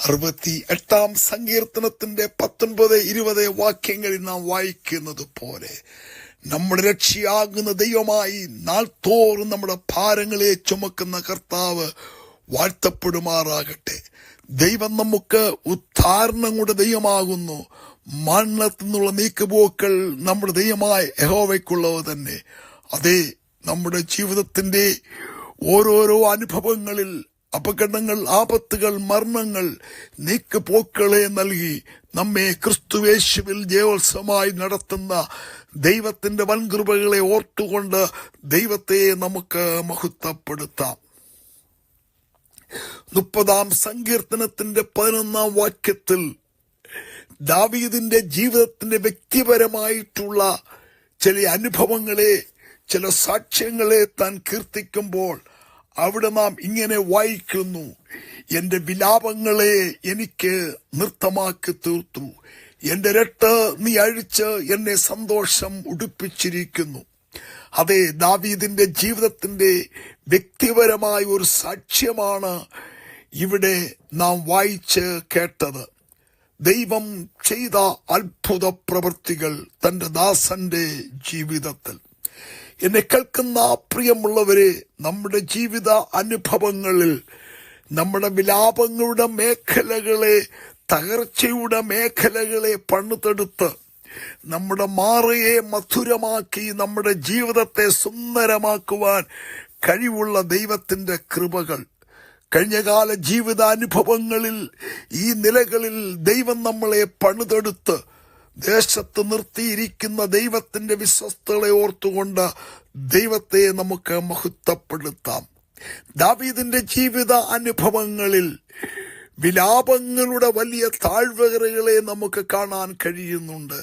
അറുപത്തി എട്ടാം സങ്കീർത്തനത്തിന്റെ പത്തൊൻപത് ഇരുപത് വാക്യങ്ങളിൽ നാം വായിക്കുന്നത് പോലെ നമ്മുടെ രക്ഷയാകുന്ന ദൈവമായി നാൾ തോറും നമ്മുടെ ഭാരങ്ങളെ ചുമക്കുന്ന കർത്താവ് വാഴ്ത്തപ്പെടുമാറാകട്ടെ. ദൈവം നമുക്ക് ഉദ്ധാരണങ്ങളുടെ ദൈവമാകുന്നു. മരണത്തിൽ നിന്നുള്ള നീക്കുപോക്കൾ നമ്മുടെ ദൈവമായ യഹോവയ്ക്കുള്ളവ തന്നെ. അതേ നമ്മുടെ ജീവിതത്തിന്റെ ഓരോരോ അനുഭവങ്ങളിൽ അപകടങ്ങൾ ആപത്തുകൾ മരണങ്ങൾ നീക്കുപോക്കളെ നൽകി നമ്മെ ക്രിസ്തുവേശുവിൽ ജയോത്സവമായി നടത്തുന്ന ദൈവത്തിന്റെ വൻകൃപകളെ ഓർത്തുകൊണ്ട് ദൈവത്തെ നമുക്ക് മഹത്വപ്പെടുത്താം. മുപ്പതാം സങ്കീർത്തനത്തിന്റെ പതിനൊന്നാം വാക്യത്തിൽ ദാവീദിന്റെ ജീവിതത്തിന്റെ വ്യക്തിപരമായിട്ടുള്ള ചില അനുഭവങ്ങളെ ചില സാക്ഷ്യങ്ങളെ താൻ കീർത്തിക്കുമ്പോൾ അവിടെ നാം ഇങ്ങനെ വായിക്കുന്നു എന്റെ വിലാപങ്ങളെ എനിക്ക് നൃത്തമാക്കി തീർത്തു. എന്റെ രട്ട് നീ അഴിച്ച് എന്നെ സന്തോഷം ഉടുപ്പിച്ചിരിക്കുന്നു. അതെ ദാവീദിന്റെ ജീവിതത്തിന്റെ വ്യക്തിപരമായ ഒരു സാക്ഷ്യമാണ് ഇവിടെ നാം വായിച്ച് കേട്ടത്. ദൈവം ചെയ്ത അത്ഭുത പ്രവൃത്തികൾ തന്റെ ദാസന്റെ ജീവിതത്തിൽ. എന്നെ കേൾക്കുന്ന പ്രിയമുള്ളവരെ നമ്മുടെ ജീവിത അനുഭവങ്ങളിൽ നമ്മുടെ വിലാപങ്ങളുടെ മേഖലകളെ തകർച്ചയുടെ മേഖലകളെ പണിതെടുത്ത് നമ്മുടെ മാറയെ മധുരമാക്കി നമ്മുടെ ജീവിതത്തെ സുന്ദരമാക്കുവാൻ കഴിവുള്ള ദൈവത്തിന്റെ കൃപകൾ. കഴിഞ്ഞകാല ജീവിതാനുഭവങ്ങളിൽ ഈ നിലകളിൽ ദൈവം നമ്മളെ പണിതെടുത്ത് ദേശത്ത് നിർത്തിയിരിക്കുന്ന ദൈവത്തിന്റെ വിശ്വസ്തകളെ ഓർത്തുകൊണ്ട് ദൈവത്തെ നമുക്ക് മഹത്വപ്പെടുത്താം. ദാവീദിന്റെ ജീവിത അനുഭവങ്ങളിൽ വിലാപങ്ങളുടെ വലിയ താഴ്വകരകളെ നമുക്ക് കാണാൻ കഴിയുന്നുണ്ട്.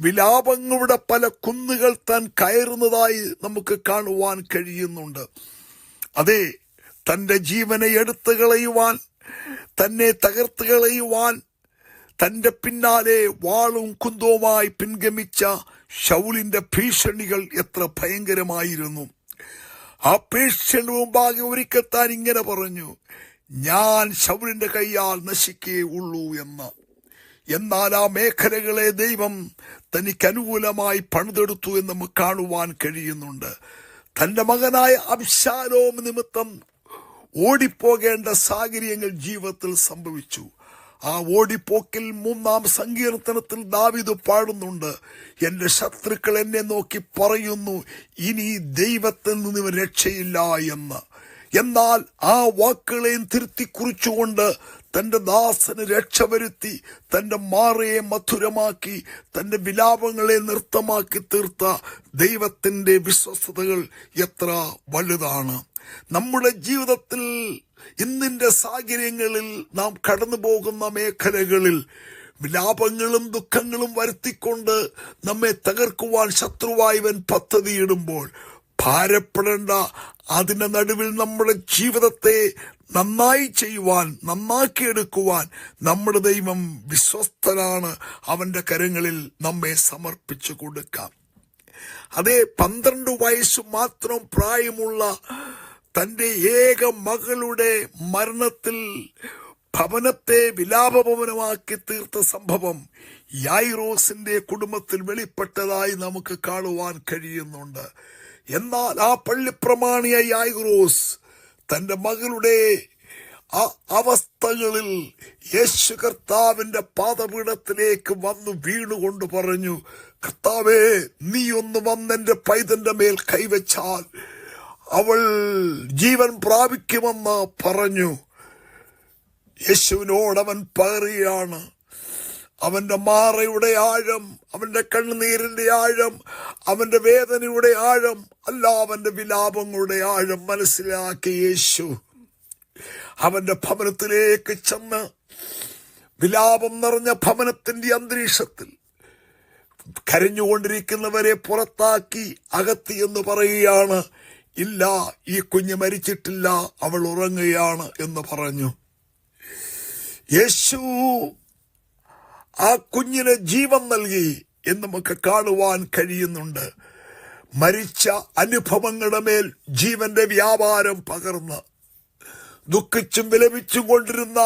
വിലാപങ്ങളുടെ പല കുന്നുകൾ താൻ കയറുന്നതായി നമുക്ക് കാണുവാൻ കഴിയുന്നുണ്ട്. അതെ തന്റെ ജീവനെ എടുത്തു കളയുവാൻ തന്നെ തകർത്ത് കളയുവാൻ തന്റെ പിന്നാലെ വാളും കുന്തവുമായി പിൻഗമിച്ച ഷൗലിന്റെ ഭീഷണികൾ എത്ര ഭയങ്കരമായിരുന്നു. ആ ഭീഷണി മുമ്പാകെ ഒരിക്കൽ താൻ ഇങ്ങനെ പറഞ്ഞു ഞാൻ ഷൗലിന്റെ കൈയാൽ നശിക്കേ ഉള്ളൂ എന്ന്. എന്നാൽ ആ മേഖലകളെ ദൈവം തനിക്ക് അനുകൂലമായി പണിതെടുത്തു എന്ന് നമുക്ക് കാണുവാൻ കഴിയുന്നുണ്ട്. തന്റെ മകനായ അബ്ശാലോം നിമിത്തം ഓടിപ്പോകേണ്ട സാഹചര്യങ്ങൾ ജീവിതത്തിൽ സംഭവിച്ചു. ആ ഓടിപ്പോക്കിൽ മൂന്നാം സങ്കീർത്തനത്തിൽ ദാവിദ് പാടുന്നുണ്ട്. എന്റെ ശത്രുക്കൾ എന്നെ നോക്കി പറയുന്നു ഇനി ദൈവത്തിൽ ഇവന് രക്ഷയില്ല എന്ന്. എന്നാൽ ആ വാക്കുകളെയും തിരുത്തി കുറിച്ചുകൊണ്ട് തന്റെ ദാസന് രക്ഷ വരുത്തി തന്റെ മാറയെ മധുരമാക്കി തന്റെ വിലാപങ്ങളെ നൃത്തമാക്കി തീർത്ത ദൈവത്തിന്റെ വിശ്വസ്തകൾ എത്ര വലുതാണ്. നമ്മുടെ ജീവിതത്തിൽ ഇന്നിന്റെ സാഹചര്യങ്ങളിൽ നാം കടന്നു പോകുന്ന മേഖലകളിൽ വിലാപങ്ങളും ദുഃഖങ്ങളും വരുത്തിക്കൊണ്ട് നമ്മെ തകർക്കുവാൻ ശത്രുവായവൻ പദ്ധതിയിടുമ്പോൾ ഭാരപ്പെടേണ്ട അതിന്റെ നടുവിൽ നമ്മുടെ ജീവിതത്തെ നന്നായി ചെയ്യുവാൻ നന്നാക്കിയെടുക്കുവാൻ നമ്മുടെ ദൈവം വിശ്വസ്തനാണ്. അവന്റെ കരങ്ങളിൽ നമ്മെ സമർപ്പിച്ചു കൊടുക്കാം. അതേ പന്ത്രണ്ട് വയസ്സ് മാത്രം പ്രായമുള്ള തന്റെ ഏക മകളുടെ മരണത്തിൽ ഭവനത്തെ വിലാപഭവനമാക്കി തീർത്ത സംഭവം യായിറോസിന്റെ കുടുംബത്തിൽ വെളിപ്പെട്ടതായി നമുക്ക് കാണുവാൻ കഴിയുന്നുണ്ട്. എന്നാൽ ആ പള്ളിപ്രമാണിയ യായിറോസ് തന്റെ മകളുടെ ആ അവസ്ഥകളിൽ യേശു കർത്താവിന്റെ പാദപീഠത്തിലേക്ക് വന്നു വീണുകൊണ്ട് പറഞ്ഞു കർത്താവേ നീ ഒന്ന് വന്നെന്റെ പൈതന്റെ മേൽ കൈവച്ചാൽ അവൾ ജീവൻ പ്രാപിക്കുമെന്ന് പറഞ്ഞു. യേശുവിനോടവൻ പകറിയാണ് അവന്റെ മാറയുടെ ആഴം അവന്റെ കണ്ണുനീരിന്റെ ആഴം അവന്റെ വേദനയുടെ ആഴം അല്ല അവന്റെ വിലാപങ്ങളുടെ ആഴം മനസ്സിലാക്കി യേശു. അവന്റെ ഭവനത്തിലേക്ക് ചെന്ന് വിലാപം നിറഞ്ഞ ഭവനത്തിന്റെ അന്തരീക്ഷത്തിൽ കരഞ്ഞുകൊണ്ടിരിക്കുന്നവരെ പുറത്താക്കി അകത്തി എന്ന് പറയുകയാണ് ഇല്ല ഈ കുഞ്ഞ് മരിച്ചിട്ടില്ല അവൾ ഉറങ്ങുകയാണ് എന്ന് പറഞ്ഞു. യേശു ആ കുഞ്ഞിന് ജീവൻ നൽകി എന്ന് നമുക്ക് കാണുവാൻ കഴിയുന്നുണ്ട്. മരിച്ച അനുഭവങ്ങളുടെ മേൽ ജീവന്റെ വ്യാപാരം പകർന്ന് ദുഃഖിച്ചും വിലപിച്ചും കൊണ്ടിരുന്ന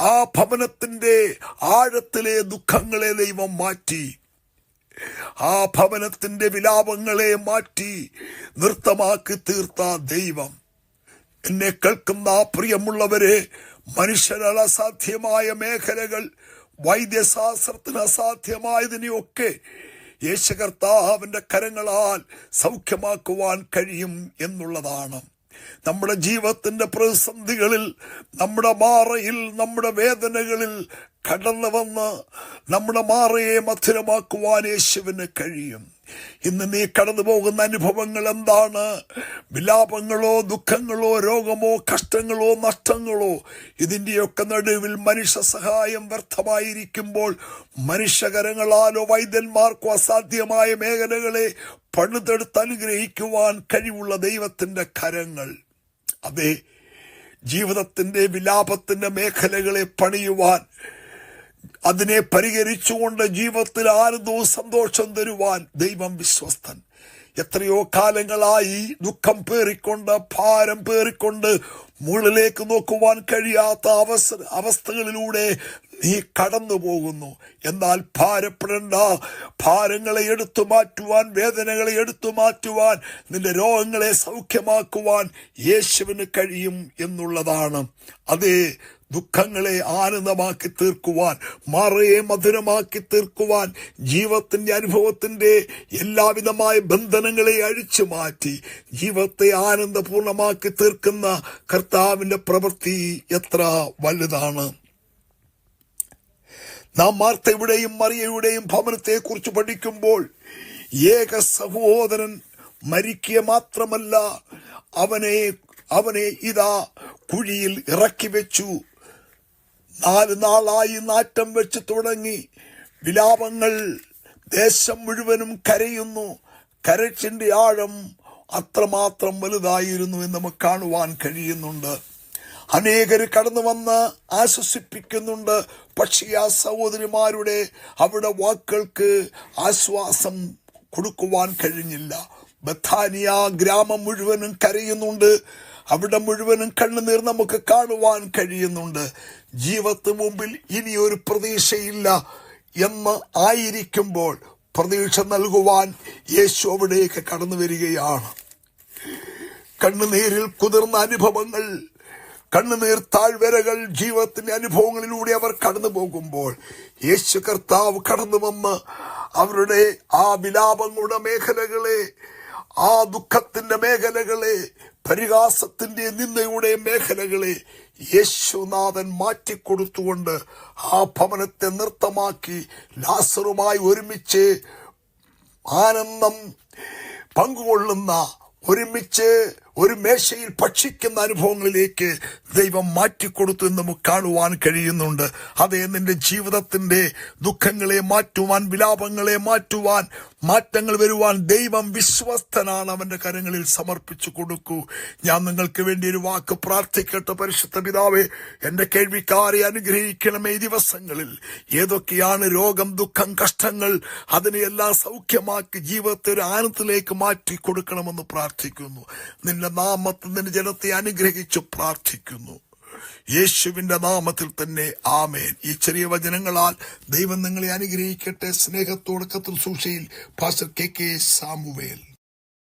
ആ ഭവനത്തിന്റെ ആഴത്തിലെ ദുഃഖങ്ങളെ ദൈവം മാറ്റി. ആ ഭവനത്തിന്റെ വിലാപങ്ങളെ മാറ്റി നൃത്തമാക്കി തീർത്ത ദൈവം. എന്നെ കേൾക്കുന്ന പ്രിയമുള്ളവരെ മനുഷ്യരാൽ അസാധ്യമായ മേഖലകൾ വൈദ്യശാസ്ത്രത്തിന് അസാധ്യമായതിനെയൊക്കെ യേശു കർത്താവിന്റെ കരങ്ങളാൽ സൗഖ്യമാക്കുവാൻ കഴിയും എന്നുള്ളതാണ്. നമ്മുടെ ജീവിതത്തിന്റെ പ്രതിസന്ധികളിൽ നമ്മുടെ മാറയിൽ നമ്മുടെ വേദനകളിൽ കടന്നു വന്ന് നമ്മുടെ മാറയെ മധുരമാക്കുവാൻ യേശുവിന് കഴിയും ഇന്ന് നീ കടന്നു പോകുന്ന അനുഭവങ്ങൾ എന്താണ്? വിലാപങ്ങളോ ദുഃഖങ്ങളോ രോഗമോ കഷ്ടങ്ങളോ നഷ്ടങ്ങളോ? ഇതിന്റെയൊക്കെ നടുവിൽ മനുഷ്യ സഹായം വ്യർത്ഥമായിരിക്കുമ്പോൾ മനുഷ്യകരങ്ങളാലോ വൈദ്യന്മാർക്കോ അസാധ്യമായ മേഖലകളെ പണിതെടുത്ത് അനുഗ്രഹിക്കുവാൻ കഴിവുള്ള ദൈവത്തിന്റെ കരങ്ങൾ. അതെ ജീവിതത്തിന്റെ വിലാപത്തിന്റെ മേഖലകളെ പണിയുവാൻ അതിനെ പരിഹരിച്ചുകൊണ്ട് ജീവിതത്തിൽ ആനന്ദവും സന്തോഷം തരുവാൻ ദൈവം വിശ്വസ്തൻ. എത്രയോ കാലങ്ങളായി ദുഃഖം പേറിക്കൊണ്ട് ഭാരം പേറിക്കൊണ്ട് മുകളിലേക്ക് നോക്കുവാൻ കഴിയാത്ത അവസ അവസ്ഥകളിലൂടെ നീ കടന്നു പോകുന്നു എന്നാൽ ഭാരപ്പെടേണ്ട. ഭാരങ്ങളെ എടുത്തു മാറ്റുവാൻ വേദനകളെ എടുത്തു മാറ്റുവാൻ നിന്റെ രോഗങ്ങളെ സൗഖ്യമാക്കുവാൻ യേശുവിന് കഴിയും എന്നുള്ളതാണ്. അതേ ദുഃഖങ്ങളെ ആനന്ദമാക്കി തീർക്കുവാൻ മറയെ മധുരമാക്കി തീർക്കുവാൻ ജീവത്തിന്റെ അനുഭവത്തിന്റെ എല്ലാവിധമായ ബന്ധനങ്ങളെ അഴിച്ചു മാറ്റി ജീവിതത്തെ ആനന്ദപൂർണമാക്കി തീർക്കുന്ന കർത്താവിന്റെ പ്രവൃത്തി എത്ര വലുതാണ്. നാം മാർത്തയുടെയും മറിയയുടെയും ഭവനത്തെ കുറിച്ച് പഠിക്കുമ്പോൾ ഏക സഹോദരൻ മരിക്കുക മാത്രമല്ല അവനെ അവനെ ഇതാ കുഴിയിൽ ഇറക്കി വെച്ചു നാല് നാളായി നാറ്റം വെച്ച് തുടങ്ങി. വിലാപങ്ങൾ ദേശം മുഴുവനും കരയുന്നു. കരച്ചിന്റെ ആഴം അത്രമാത്രം വലുതായിരുന്നു എന്ന് നമുക്ക് കാണുവാൻ കഴിയുന്നുണ്ട്. അനേകർ കടന്നു വന്ന് ആശ്വസിപ്പിക്കുന്നുണ്ട്. പക്ഷേ ആ സഹോദരിമാരുടെ അവരുടെ വാക്കുകൾക്ക് ആശ്വാസം കൊടുക്കുവാൻ കഴിഞ്ഞില്ല. ബഥാനിയ ഗ്രാമം മുഴുവനും കരയുന്നുണ്ട്. അവിടെ മുഴുവനും കണ്ണുനീർ നമുക്ക് കാണുവാൻ കഴിയുന്നുണ്ട്. ജീവത്ത് മുമ്പിൽ ഇനി ഒരു പ്രതീക്ഷയില്ല എന്ന് ആയിരിക്കുമ്പോൾ പ്രതീക്ഷ നൽകുവാൻ യേശു അവിടേക്ക് കടന്നു വരികയാണ്. കണ്ണുനീരിൽ കുതിർന്ന അനുഭവങ്ങൾ കണ്ണുനീർ താഴ്വരകൾ ജീവിതത്തിന്റെ അനുഭവങ്ങളിലൂടെ അവർ കടന്നു പോകുമ്പോൾ യേശു കർത്താവ് കടന്നു വന്ന് അവരുടെ ആ വിലാപങ്ങളുടെ മേഖലകളെ ആ ദുഃഖത്തിന്റെ മേഖലകളെ പരിഹാസത്തിന്റെ നിന്ദയുടെ മേഖലകളെ യേശുനാഥൻ മാറ്റിക്കൊടുത്തുകൊണ്ട് ആ ഭവനത്തെ നൃത്തമാക്കി ലാസറുമായി ഒരുമിച്ച് ആനന്ദം പങ്കുകൊള്ളുന്ന ഒരുമിച്ച് ഒരു മേശയിൽ ഭക്ഷിക്കുന്ന അനുഭവങ്ങളിലേക്ക് ദൈവം മാറ്റിക്കൊടുത്തു എന്ന് നമുക്ക് കാണുവാൻ കഴിയുന്നുണ്ട്. അതേ നിന്റെ ജീവിതത്തിന്റെ ദുഃഖങ്ങളെ മാറ്റുവാൻ വിലാപങ്ങളെ മാറ്റുവാൻ മാറ്റങ്ങൾ വരുവാൻ ദൈവം വിശ്വസ്തനാണ്. അവന്റെ കരങ്ങളിൽ സമർപ്പിച്ചു കൊടുക്കൂ. ഞാൻ നിങ്ങൾക്ക് വേണ്ടി ഒരു വാക്ക് പ്രാർത്ഥിക്കട്ടെ പരിശുദ്ധ പിതാവേ. എന്റെ കേൾവിക്കാരെ അനുഗ്രഹിക്കണമേ ഈ ദിവസങ്ങളിൽ. ഏതൊക്കെയാണ് രോഗം ദുഃഖം കഷ്ടങ്ങൾ അതിനെയെല്ലാം സൗഖ്യമാക്കി ജീവിതത്തെ ഒരു ആനന്ദത്തിലേക്ക് മാറ്റി കൊടുക്കണമെന്ന് പ്രാർത്ഥിക്കുന്നു നിന്റെ നാമത്തിൽ നിന്ന് ജനത്തെ അനുഗ്രഹിച്ചു പ്രാർത്ഥിക്കുന്നു. യേശുവിന്റെ നാമത്തിൽ തന്നെ ആമേൻ. ഈ ചെറിയ വചനങ്ങളാൽ ദൈവം നിങ്ങളെ അനുഗ്രഹിക്കട്ടെ. സ്നേഹത്തോട് സൂക്ഷയിൽ പാസ്റ്റർ കെ കെ സാമുവേൽ.